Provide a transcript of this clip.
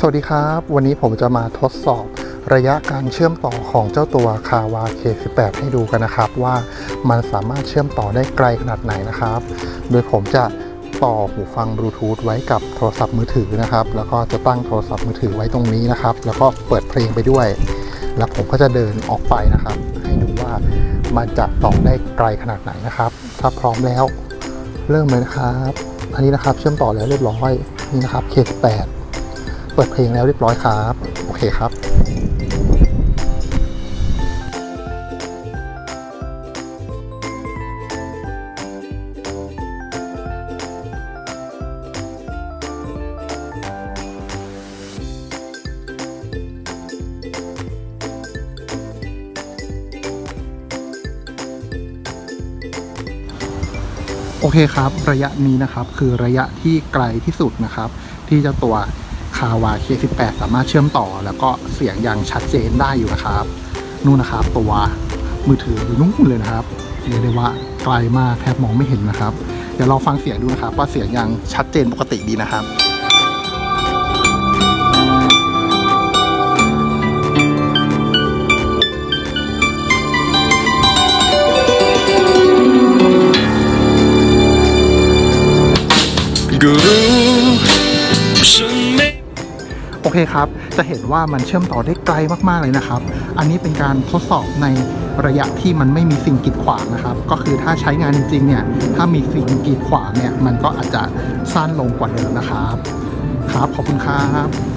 สวัสดีครับ วันนี้ผมจะมาทดสอบระยะการเชื่อมต่อของเจ้าตัวคาวา K18 ให้ดูกันนะครับ ว่ามันสามารถเชื่อมต่อได้ไกลขนาดไหนนะครับ โดยผมจะต่อหูฟังบลูทูธไว้กับโทรศัพท์มือถือนะครับ แล้วก็จะตั้งโทรศัพท์มือถือไว้ตรงนี้นะครับ แล้วก็เปิดเพลงไปด้วย แล้วผมก็จะเดินออกไปนะครับ ให้ดูว่ามันจะต่อได้ไกลขนาดไหนนะครับ ถ้าพร้อมแล้ว เริ่มเลยนะครับ อันนี้นะครับเชื่อมต่อแล้วเรียบร้อยนี่นะครับ K18 เปิดเพลงแล้วเรียบร้อยครับ โอเคครับโอเคครับ ระยะนี้นะครับคือระยะที่ไกลที่สุดนะครับ ที่เจ้าตัว คาวา K18 สามารถเชื่อมต่อ แล้วก็เสียงอย่างชัดเจนได้อยู่นะครับ นู่นนะครับ ตัวมือถืออยู่นู่นเลยนะครับเรียกได้ว่าไกลมากแทบมองไม่เห็นนะครับ เดี๋ยวเราฟังเสียงดูนะครับ ว่าเสียงยังชัดเจนปกติดีนะครับก็รู้ โอเคครับ จะเห็นว่ามันเชื่อมต่อได้ไกลมากๆเลยนะครับ อันนี้เป็นการทดสอบในระยะที่มันไม่มีสิ่งกีดขวางนะครับ ก็คือถ้าใช้งานจริงๆเนี่ย ถ้ามีสิ่งกีดขวางเนี่ย มันก็อาจจะสั้นลงกว่าเดิมนะครับ ครับ ขอบคุณครับ